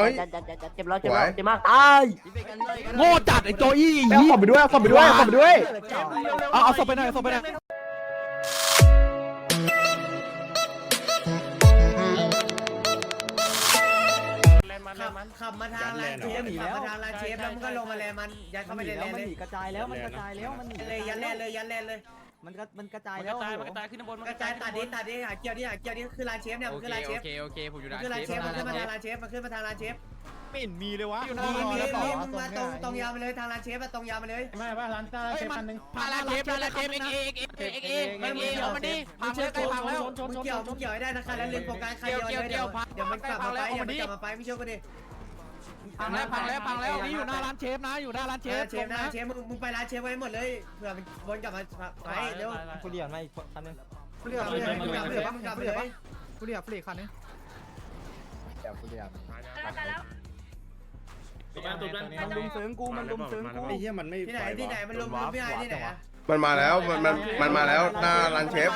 เฮ้ยเจ็บเจ็บเจ็บเจ็บเจ็บแล้วเจ็บแล้วเจ็บมากตายโง่จัดไอ้โจอี้เอาศพไปด้วยเอาศพไปด้วยเอาศพไปด้วย เอาเอาศพไปหน่อยเอาศพไปหน่อยขับขับมาทางลานเชฟขับมาทางลานเชฟแล้วมึงก็ลงมาแลมันยัดเข้าไปในแลนมันเลยหนีกระจายแล้วมันกระจายแล้วมันหนีเลยยัดแลนเลยยัดแลนเลย มันก็มันกระจายมันกระจายมันกระจายขึ้นบนมันกระจายตัดดิตัดดิหาเกี่ยวดิหาเกี่ยวดิคือร้านเชฟเนี่ยโมันเคือร้านเชฟโอเคโอเคผมอยู่มันร้านคือร้านเชฟมันขึ้นมาทางร้านเชฟมันขึ้นมาทางร้านเชฟไม่เห็นมีเลยวะมีมีมีมาตรงตรงยาวไปเลยทางร้านเชฟอะตรงยาวไปเลยไม่ว่าร้านตาเชฟพันหนึ่งร้านเชฟร้านเชฟเอ็กเอ็กเอ็กเอเอ็กเอ็เอ็กเอเอามันดิพังแล้วใกล้พังแล้ว มึงเกี่ยวมึงเกี่ยวให้ได้นะคะแล้วเล่นโปรการใครเดียวเลยเดี๋ยวเดี๋ยวมันกลับมาไปเดี๋ยวมันกลับมาไปไม่เชื่อกูดิ พังแล้วพังแล้วพังแล้วนี่อยู่หน้าร้านเชฟนะอยู่หน้าร้านเชฟเชฟนะเชฟมึงมึงไปร้านเชฟไว้หมดเลยเผื่อมันวนกลับมาไปเร็วกูเรียนมาอีกคันนึงมึงกลับไปเลยมึงกลับไปเลยมึงกลับไปเลยกูเรียกฟรีคันนึงมันลุมซึ้งกูมันลุมซึ้งกูไอ้เหี้ยมันไม่ที่ไหนที่ไหนมันรวมรวมพี่ไอ้ที่ไหนอะ มันมาแล้วมันมันมันมาแล้วหน้าร้านเชฟ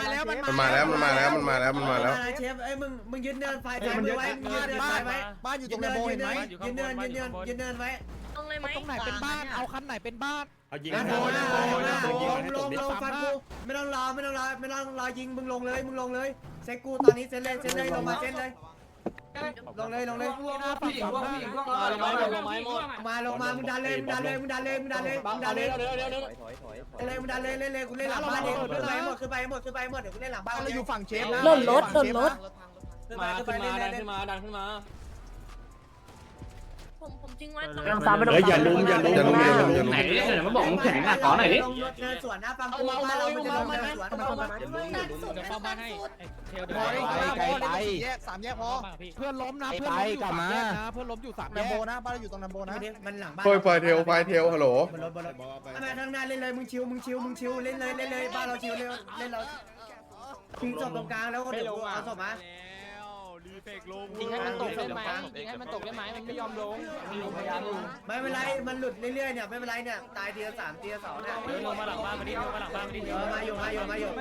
มันมาแล้วมันมาแล้วมันมาแล้วมันมาแล้ว เชฟเอ้ยมึงมึงยืนเนินไฟซ้ายมือไว้มึงยืนเนินไฟไว้บ้านอยู่ตยืรงนในเนินโบยืเห็นนไหเนิมนยืนเนินยืนเนินยืนเนินไว้ตรงเลยไหมตรงไหนเป็นบ้าน เอาคันไหนเป็นบ้านเอายิงลให้งโดนโดนลงลงลงฟันกูไม่ต้องรอไม่ต้องรอไม่ต้องรอยิงมึงลงเลยมึงลงเลยเซตกูตอนนี้เซตเลยเซตเลยลงมาเซตเลย ลงเลยลงเลยผู้หญิงพวกผู้หญิงพวกมาลงมามาลงมามึงดันเลยมึงดันเลยมึงดันเลยมึงดันเลยมึงดันเลยถอยถอยเลยมึงดันเลยเล่นเลยกูเล่นหลังบ้านเองขึ้นไปหมดขึ้นไปหมดขึ้นไปหมดเดี๋ยวกูเล่นหลังบ้านเราอยู่ฝั่งเชฟนะหล่นรถหล่นรถขึ้นไปขึ้นมาดันขึ้นมาดันขึ้นมา ผมผมทิ้งไว้ตรงเฮ้ยอย่าลุมอย่าลุมอย่าลุมอย่าลุมอย่าลุมไหนดิเดี๋ยวมาบอกมึงแข็งอะขอหน่อยดิลงรถเนินสวนนะฟังกูบ้านเรามันจะลงเนินสวนเดี๋ยวเข้าบ้านให้เทลเดี๋ยวไปไปแยกสามแยกพอ เพื่อนล้มนะ เพื่อนล้มอยู่สามแยกนะเพื่อนล้มอยู่สามแยกโบนะบ้านเราอยู่ตรงนัมโบนะมันหลังบ้านเฮ้ยไฟเทลไฟเทลฮัลโหลบนรถบนรถทำไมข้างหน้าเล่นเลยมึงชิวมึงชิวมึงชิวเล่นเลยเล่นเลยบ้านเราชิวเลยเล่นเราทิ้งศพตรงกลางแล้วก็เดี๋ยวเอาศพมารี เฟกลงยิงให้มันตกได้ไหมยิงให้มันตกได้ไหมมันไม่ยอมลงไม่เป็นไร มันหลุดเรื่อยๆเนี่ยไม่เป็นไรเนี่ยตายทีละสามทีละสองเนี่ยเดินลงมาหลังบ้านมาดิลงมาหลังบ้านมาดิเออมาอยู่มาอยู่มาอยู่ไ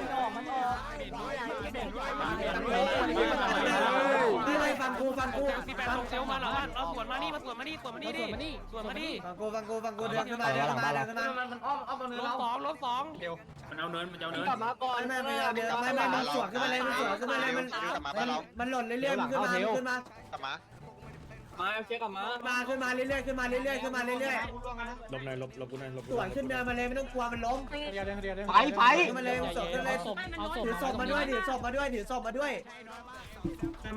ม่ไม่ฟังกูฟังกูพี่แปดลงเซลมาหลังบ้านเอาสวนมานี่มาสวนมานี่สวนมานี่ดิสวนมานี่ฟังกูฟังกูฟังกูเดินขึ้นมาเดินขึ้นมาเดินขึ้นมาลบสองลบสองไม่ไม่ไม่เดินไม่ไม่มันสวนขึ้นมาเลยมันสวนขึ้นมาเลยมันมันหล่นเรื่อยๆมันขึ้นมาขึ้นมามาเช็คกลับมามาขึ้นมาเรื่อยๆขึ้นมาเรื่อยๆขึ้นมาเรื่อยลบหน่อยลบลบกูหน่อยลบๆสวนขึ้นเดินมาเลยไม่ต้องกลัวมันล้มไปไปขึ้นมาเลยสวนขึ้นเลยเอาศพถือศพมาด้วยถือศพมาด้วยถือศพมาด้วย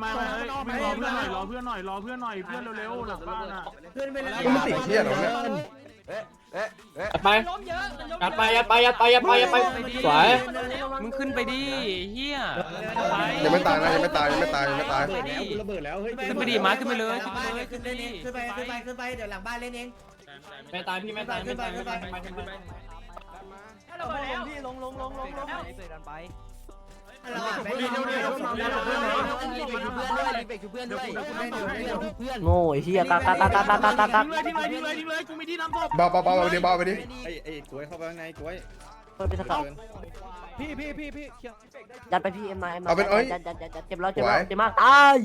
ไม่ไม่ไม่รอเพื่อนหน่อยรอเพื่อนหน่อยรอเพื่อนหน่อยเพื่อนเร็วๆหลังบ้านอะขึ้นไปเลยมึงติดเชี่ยเหรอเนี่ยไปยัดไปยัดไปยัดไปยัดไปยัดไปสวยมึงขึ้นไปดิเฮียไป ยังไม่ตายนะยังไม่ตายยังไม่ตายยังไม่ตาย เบิดแล้วระเบิดแล้วเฮ้ยขึ้นไปดิมาขึ้นไปเลย ขึ้นไปดิขึ้นไปขึ้นไปขึ้นไปเดี๋ยวหลังบ้านเล่นเองไม่ตายพี่ไม่ตายไม่ตายขึ้นไประเบิดแล้วพี่ลงลงลงลงลงเสร็จกันไปเราอะไปเร็วเร็วเร็วเร็วเร็วรีบไปคือเพื่อนด้วยรีบไปคือเพื่อนด้วยเร็วเพื่อนโง่เฮียตักตักตักตักตักตักตักเบาเบาเบาไปดิเบาไปดิไอ้ไอ้กล้วยเข้าไปข้างในกล้วย เปิดไปสักครั้งพี่พี่พี่พี่ยัดไปพี่เอ็มมาเอ็มมาเอาเป็นเอ้ยยัดยัดยัดยัดเจ็บแล้วเจ็บแล้วเจ็บมากตาย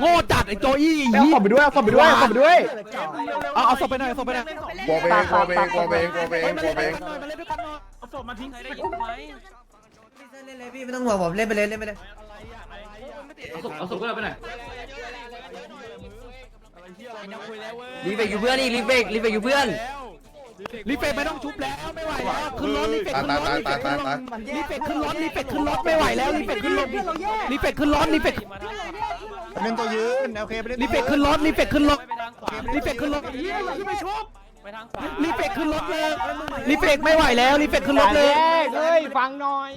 โง่จัดไอ้โจอี้เอาศพไปด้วยเอาศพไปด้วยเอาศพไปด้วยเอาเอาศพไปหน่อยศพไปหน่อยกลัวเบงกลัวเบงกลัวเบงกลัวเบงกลัวเบงมาเล่นด้วยกันหน่อยเอาศพมาทิ้งเคยได้ยินไหมเล่นเลยพี่ไม่ต้องห่วงผมเล่นไปเลยเล่นไปเลยเอาศพก็ไปไหนรีเฟกอยู่เพื่อนนี่รีเฟกรีเฟกอยู่เพื่อน รีเฟกไม่ต้องชุบแล้วไม่ไหวแล้วขึ้นรถรีเฟกตายขึ้นตายรถตายตายตายตายรีเฟกขึ้นรถรีเฟกขึ้นรถไม่ไหวแล้วรีเฟกขึ้นรถรีเฟกขึ้นรถรีเฟกเป็นตัวยืนโอเคไปเล่นรีเฟกขึ้นรถรีเฟกขึ้นรถไปทางขวารีเฟกขึ้นรถเฮียอย่าขึ้นไปชุบไปทางขวารีเฟกขึ้นรถเลยรีเฟกไม่ไหวแล้วรีเฟกขึ้นรถเลยเฮ้ยฟังหน่อย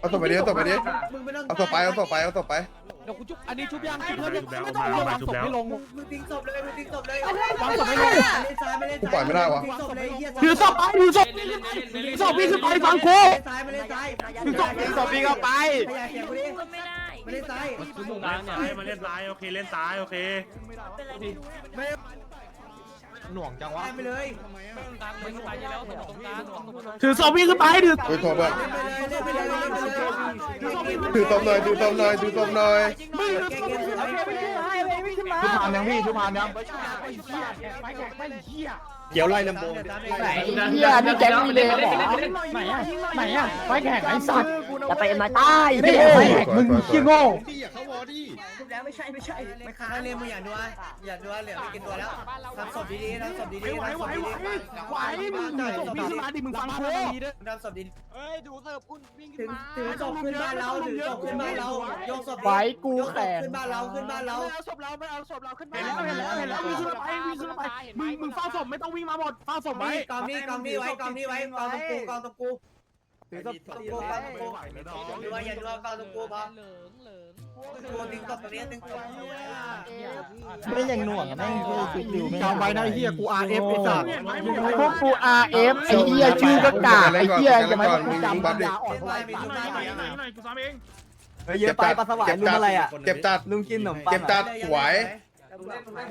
เอาศพไปดิเอาศพไปดิมึงไม่ต้องเอาศพไปเอาศพไปเอาศพไปเดี๋ยวกูชุบอันนี้ชุบยังชุบเพิ่มยังไม่ต้องระวังศพให้ลง มึงทิ้งศพเลยมึงทิ้งศพเลยวางศพให้ลงเล่นซ้ายไม่เล่นกูปล่อยไม่ได้วะทิ้งศพเลยเหี้ยถือศพไปถือศพศพพี่ขึ้นไปฟังกูเล่นซ้ายไม่เล่นซ้ายถือศพถือศพพี่ก็ไปขยายเสียงกูดิไม่ได้ไม่เล่นซ้ายกลางเนี่ยมาเล่นซ้ายโอเคเล่นซ้ายโอเค หน่วงจังวะได้ไปเลยถือศพวิ่งขึ้นไปถืออุ้ยโทษเพื่อนเล่นไปเลยเล่นไปเลยเล่นไปเลยถือตบหน่อยถือตบหน่อยถือตบหน่อยเก่งๆสวยชุบพานยังพี่ชุบพานยังเกี่ยวไล่ลำโพงเฮียนี่แก๊งมีเลยเหรอไหนอะไหนอะไฟแข่งไอ้สัตว์จะไปมาใต้ไม่ใช่ไฟแข่งมึงขี้โง่ แล้วไม่ใช่ไม่ใช่ไม่ค้างเลยมึงอย่าดูอะอย่าดูอะเหลือไม่กี่ตัวแล้วทำศพดีๆทำศพดีๆไหวทำศไหวพไหวดีไหวมึงถือศพวิ่งขึ้นมาดิมึงฟังกูๆทำศพดีๆเฮ้ยดูเสิร์ฟคุณวิ่งถึขึ้นงมาถือศพขึ้นบ้านเราถือศพขึ้นบ้านเรายกศพไฟกูยกศแข่พงขึ้นบ้านเราขึ้นบ้านเราไม่เอาศพเราไม่เอาศพเราขึ้นไปแล้วเห็นแล้วเห็นแล้ววิ่งขึ้นไปวิ่งขึ้นไปมึงมึงเฝ้าศพไม่ต้องวิ่งมาหมดเฝ้าศพไว้กองนี้กองนี้ไว้กองนี้ไว้กองตะปูกองตะปู ถือศพตะปูกองตะปูดูว่าอย่าดูว่ากองตะปูพอตัวดึงศพตรงนี้ดึงศพไม่ยังหน่วงแม่งคือคิดอยู่จำไว้นะไอ้เหี้ยกู RF ไอ้สัตว์พวกกู RF ไอ้เหี้ยชื่อก็กากไอ้เหี้ยจะไม่ต้องจำปัญญาอ่อนเท่าไหร่มีหทุกน่อยบ้านหน่อยหน่อยกูซ้อมเองเยอะไปปลาสวายลุงอะไรอะเจ็บจัดลุงกินขนมปังเจ็บจัดสวย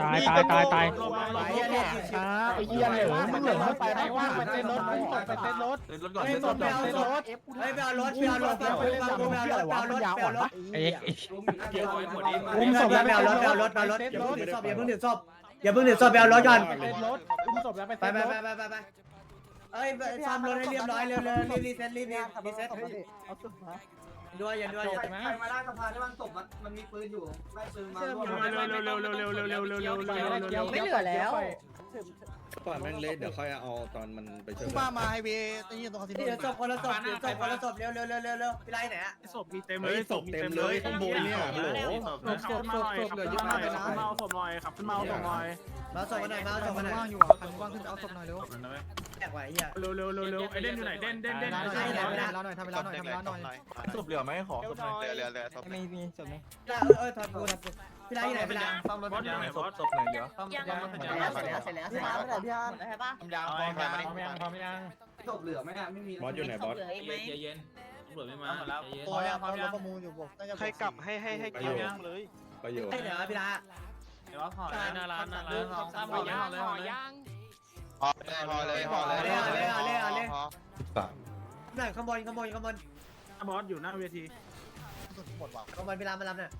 ตายตายตายตายหลบหลบหลบไอ้เนี่ยช้าไอ้เหี้ยเหลือมึงเหลือไปไม่ว่างไปเต้นรถมึงตกไปเต้นรถเฮ้ยศพไปเอาศพเฮ้ยไปเอารถไปเอารถไปเอารถไปเอารถไปเอารถไปเอารถไอ้อุ้มศพแล้วไปเอารถไปเอารถไปเอารถอย่าเพิ่งถือศพอย่าเพิ่งถือศพอย่าเพิ่งถือศพไปเอารถก่อนเต้นรถอุ้มศพแล้วไปไปไปไปไปไปไปเอ้ยซ่อมรถให้เรียบร้อยเร็วเร็วรีบรีเซ็ตรีบรีเซ็ตด้วยอย่าด้วยอย่ามาล่าสะพานได้บางศพมันมันมีปืนอยู่ไล่ปืนมาเร็วเร็วเร็วเร็วเร็วเร็วเร็วเร็วเร็วเร็วเร็ วเร็วไม่เหลือแล้วปล่อยแม่งเละเดี๋ยวค่อยเอาตอนมันไปช่วยบ้ามาไฮเวย์นี่ตรงคาสิโนเดี๋ยวศพคนละศพเดี๋ยวศพคนละศพเร็วเร็วเร็วเร็วเร็วไปไล่ไหนอะศพมีเต็มเลเฮ้ยยศพเต็มเลยข้างบนเนี่ยฮัลโหลขับขึ้นมาหน่อยขับขึ้นมาหน่อยขับขึ้นมาเอาศพหน่อยขับขึ้นมาเอาศพหน่อยมาศพกันหน่อยมาศพกันหน่อยว่างอยู่อะคันว่างขึ้นเอาศพหน่อยเร็ว แตกไหวเหี้ย เร็วเร็วเร็วเร็วไอเด่นอยู่ไหนเด่นเด่นเด่นทำเวลาหน่อยทำเวลาหน่อยทำเวลาหน่อยศพเหลือไหมขอศพหน่อยไม่มีศพไหมเออเออถอดกูถอดกูพี่ไล่ไหนพี่ไล่บอสอยู่ไหนบอสศพไหนเหลือยังแล้วเสร็จแล้วเสร็จแล้วเสร็จแล้วพี่อาร์ใช่ปะพร้อมยังพร้อมยังพร้อมยังศพเหลือไหมอะไม่มีบอสอยู่ไหนบอสเหลืออีกไหมเย็นตำรวจไม่มาเย็นตัวยังพร้อมรถประมูลอยู่บอกน่าจะใครกลับให้ให้ให้ประเกี่โยยวชน์ประโยชน์เดี๋ยวพี่ไล่เดี๋ยวห่อเลยหน้าร้านหน้าร้านห่อซ้ำห่อย่างเลยห่อเลย พอเลยพอเลยเอเลยเอาเลยเอาเลยเอาเลยนั่ข้างบนข้างบนข้างบนบอสอยู่หน้าเวทีหมดว่ะข้างบนพี่ไล่มารับเนี่ย